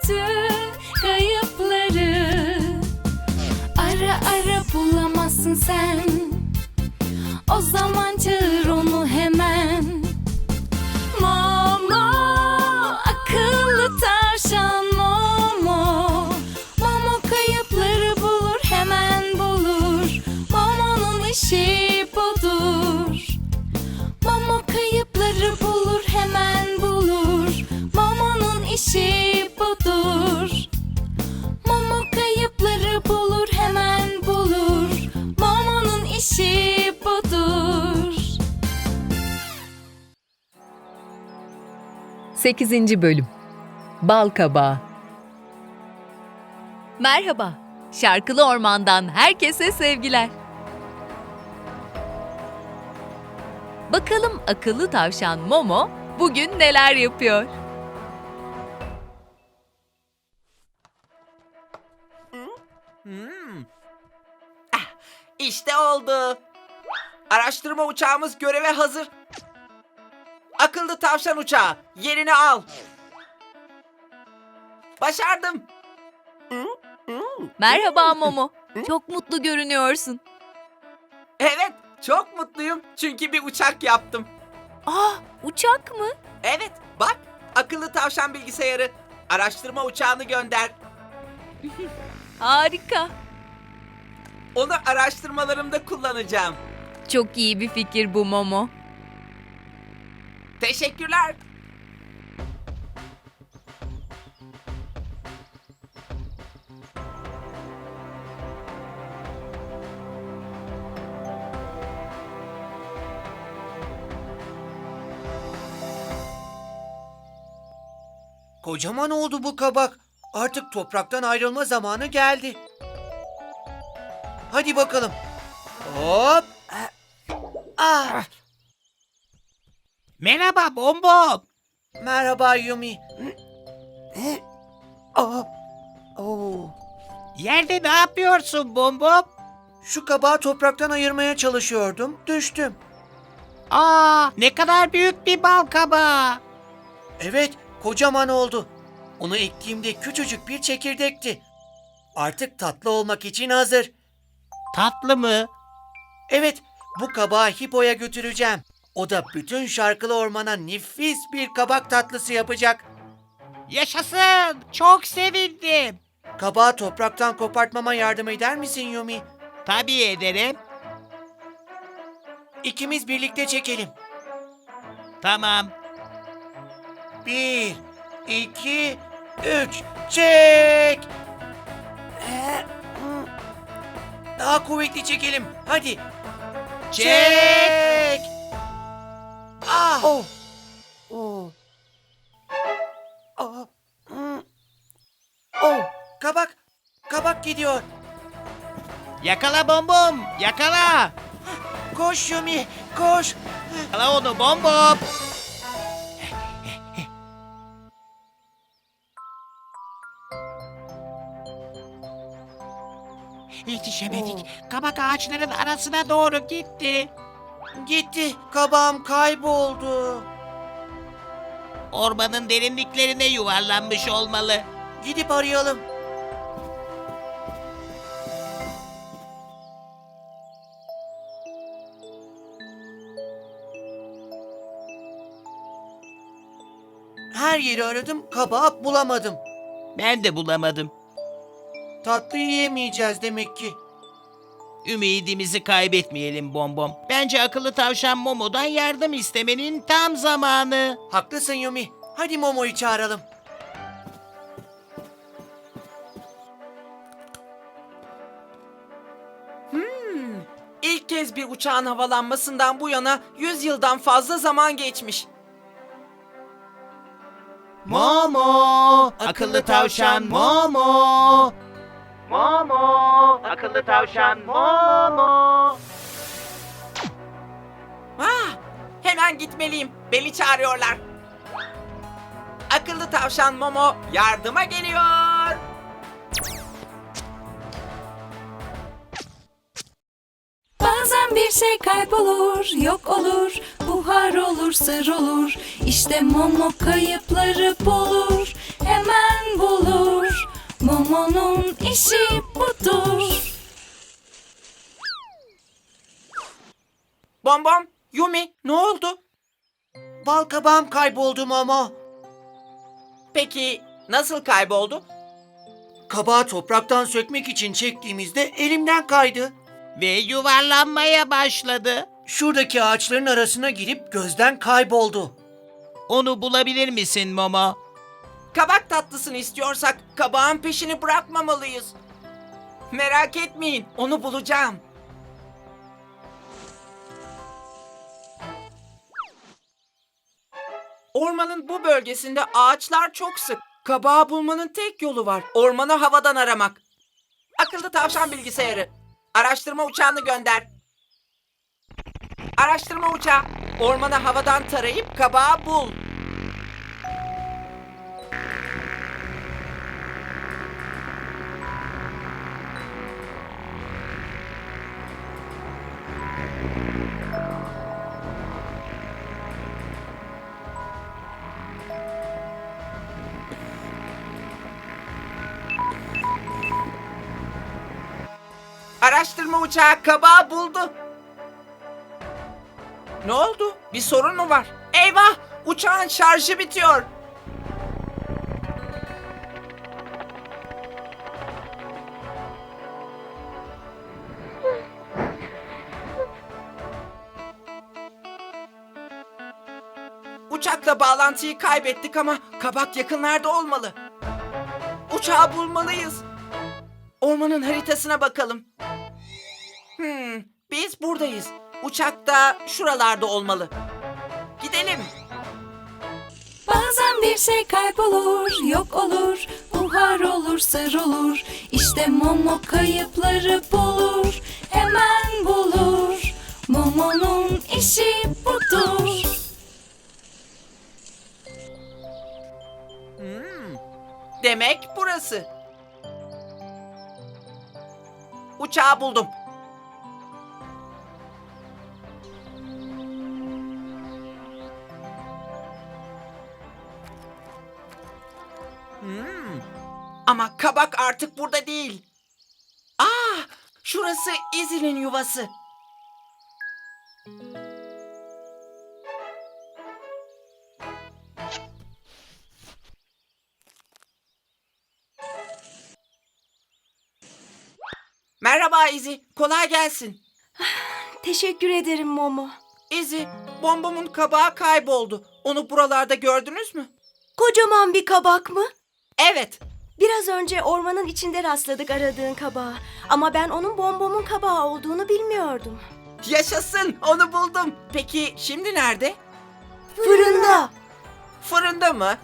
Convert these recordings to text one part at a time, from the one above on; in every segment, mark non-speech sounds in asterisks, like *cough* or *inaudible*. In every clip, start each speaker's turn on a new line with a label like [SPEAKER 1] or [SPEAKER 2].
[SPEAKER 1] to
[SPEAKER 2] 8. Bölüm Bal Kabağı
[SPEAKER 3] Merhaba. Şarkılı Orman'dan herkese sevgiler. Bakalım akıllı tavşan Momo bugün neler yapıyor?
[SPEAKER 4] İşte oldu. Araştırma uçağımız göreve hazır. Akıllı tavşan uçağı yerini al. Başardım.
[SPEAKER 3] Merhaba Momo. Çok mutlu görünüyorsun.
[SPEAKER 4] Evet, çok mutluyum çünkü bir uçak yaptım.
[SPEAKER 3] Ah, uçak mı?
[SPEAKER 4] Evet, bak akıllı tavşan bilgisayarı. Araştırma uçağını gönder.
[SPEAKER 3] Harika.
[SPEAKER 4] Onu araştırmalarımda kullanacağım.
[SPEAKER 3] Çok iyi bir fikir bu Momo.
[SPEAKER 4] Teşekkürler.
[SPEAKER 5] Kocaman oldu bu kabak. Artık topraktan ayrılma zamanı geldi. Hadi bakalım. Hop. Ah,
[SPEAKER 6] Merhaba Bombom.
[SPEAKER 5] merhaba Yumi. Ah, oo.
[SPEAKER 6] Yerde ne yapıyorsun Bombom?
[SPEAKER 5] Şu kabağı topraktan ayırmaya çalışıyordum. Düştüm.
[SPEAKER 6] Aa, ne kadar büyük bir bal kabağı.
[SPEAKER 5] Evet, kocaman oldu. Onu ektiğimde küçücük bir çekirdekti. Artık tatlı olmak için hazır.
[SPEAKER 6] Tatlı mı?
[SPEAKER 5] Evet, bu kabağı Hipo'ya götüreceğim. O da bütün şarkılı ormana nefis bir kabak tatlısı yapacak.
[SPEAKER 6] Yaşasın. Çok sevindim.
[SPEAKER 5] Kabağı topraktan kopartmama yardım eder misin Yumi?
[SPEAKER 6] Tabii ederim.
[SPEAKER 5] İkimiz birlikte çekelim.
[SPEAKER 6] Tamam.
[SPEAKER 5] Bir, iki, üç, çek! Daha kuvvetli çekelim. Hadi. Çek! Ah! Oh. Oh. Ah. Hmm. Oh, kabak. Kabak gidiyor.
[SPEAKER 6] Yakala Bombom. Yakala.
[SPEAKER 5] Koş Yumi, koş.
[SPEAKER 6] Yakala onu Bombom. Yetişemedik. Kabak ağaçların arasına doğru gitti.
[SPEAKER 5] Gitti. Kabağım kayboldu.
[SPEAKER 6] Ormanın derinliklerine yuvarlanmış olmalı.
[SPEAKER 5] Gidip arayalım. Her yeri aradım, kabağı bulamadım.
[SPEAKER 6] Ben de bulamadım.
[SPEAKER 5] Tatlı yiyemeyeceğiz demek ki.
[SPEAKER 6] Ümidimizi kaybetmeyelim Bombom. Bence akıllı tavşan Momo'dan yardım istemenin tam zamanı.
[SPEAKER 5] Haklısın Yumi. Hadi Momo'yu çağıralım.
[SPEAKER 4] İlk kez bir uçağın havalanmasından bu yana 100 yıldan fazla zaman geçmiş.
[SPEAKER 6] Momo, akıllı tavşan Momo. Momo, akıllı tavşan Momo.
[SPEAKER 4] Ah, hemen gitmeliyim. Beni çağırıyorlar. Akıllı tavşan Momo yardıma geliyor.
[SPEAKER 1] Bazen bir şey kaybolur, yok olur, buhar olur, sır olur. İşte Momo kayıpları bulur, hemen bulur. Momo'nun işi budur.
[SPEAKER 4] Bom bom, Yumi ne oldu?
[SPEAKER 5] Bal kabağım kayboldu Momo.
[SPEAKER 4] Peki nasıl kayboldu?
[SPEAKER 5] Kabağı topraktan sökmek için çektiğimizde elimden kaydı.
[SPEAKER 6] Ve yuvarlanmaya başladı.
[SPEAKER 5] Şuradaki ağaçların arasına girip gözden kayboldu.
[SPEAKER 6] Onu bulabilir misin Momo?
[SPEAKER 4] Kabak tatlısını istiyorsak kabağın peşini bırakmamalıyız. Merak etmeyin, onu bulacağım. Ormanın bu bölgesinde ağaçlar çok sık. Kabağı bulmanın tek yolu var. Ormanı havadan aramak. Akıllı tavşan bilgisayarı. Araştırma uçağını gönder. Araştırma uçağı. Ormanı havadan tarayıp kabağı bul. Araştırma uçağı kabağı buldu. Ne oldu? Bir sorun mu var? Eyvah! Uçağın şarjı bitiyor. Uçakla bağlantıyı kaybettik ama kabak yakınlarda olmalı. Uçağı bulmalıyız. Ormanın haritasına bakalım. Hmm, biz buradayız. Uçak da şuralarda olmalı. Gidelim.
[SPEAKER 1] Bazen bir şey kaybolur, yok olur, buhar olur, sır olur. İşte Momo kayıpları bulur, hemen bulur. Momo'nun işi budur.
[SPEAKER 4] Demek burası. Uçağı buldum. Hmm. Ama kabak artık burada değil. Aa, şurası İzil'in yuvası. Merhaba İzi, kolay gelsin. *sighs*
[SPEAKER 7] Teşekkür ederim Momo.
[SPEAKER 4] İzi, bombomun kabağı kayboldu. Onu buralarda gördünüz mü?
[SPEAKER 7] Kocaman bir kabak mı?
[SPEAKER 4] Evet.
[SPEAKER 7] Biraz önce ormanın içinde rastladık aradığın kabağa. Ama ben onun bombomun kabağı olduğunu bilmiyordum.
[SPEAKER 4] Yaşasın, onu buldum. Peki şimdi nerede?
[SPEAKER 7] Fırında.
[SPEAKER 4] Fırında mı?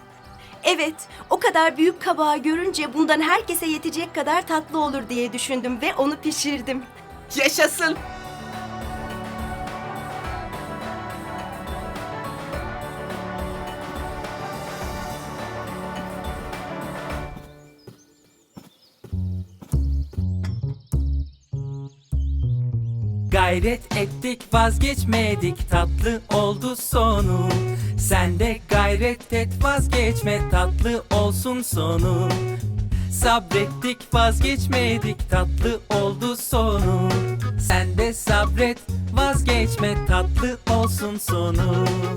[SPEAKER 7] Evet, o kadar büyük kabağı görünce bundan herkese yetecek kadar tatlı olur diye düşündüm ve onu pişirdim.
[SPEAKER 4] Yaşasın.
[SPEAKER 8] Gayret ettik vazgeçmedik tatlı oldu sonu. Sen de gayret et vazgeçme tatlı olsun sonu. Sabrettik vazgeçmedik tatlı oldu sonu. Sen de sabret vazgeçme tatlı olsun sonu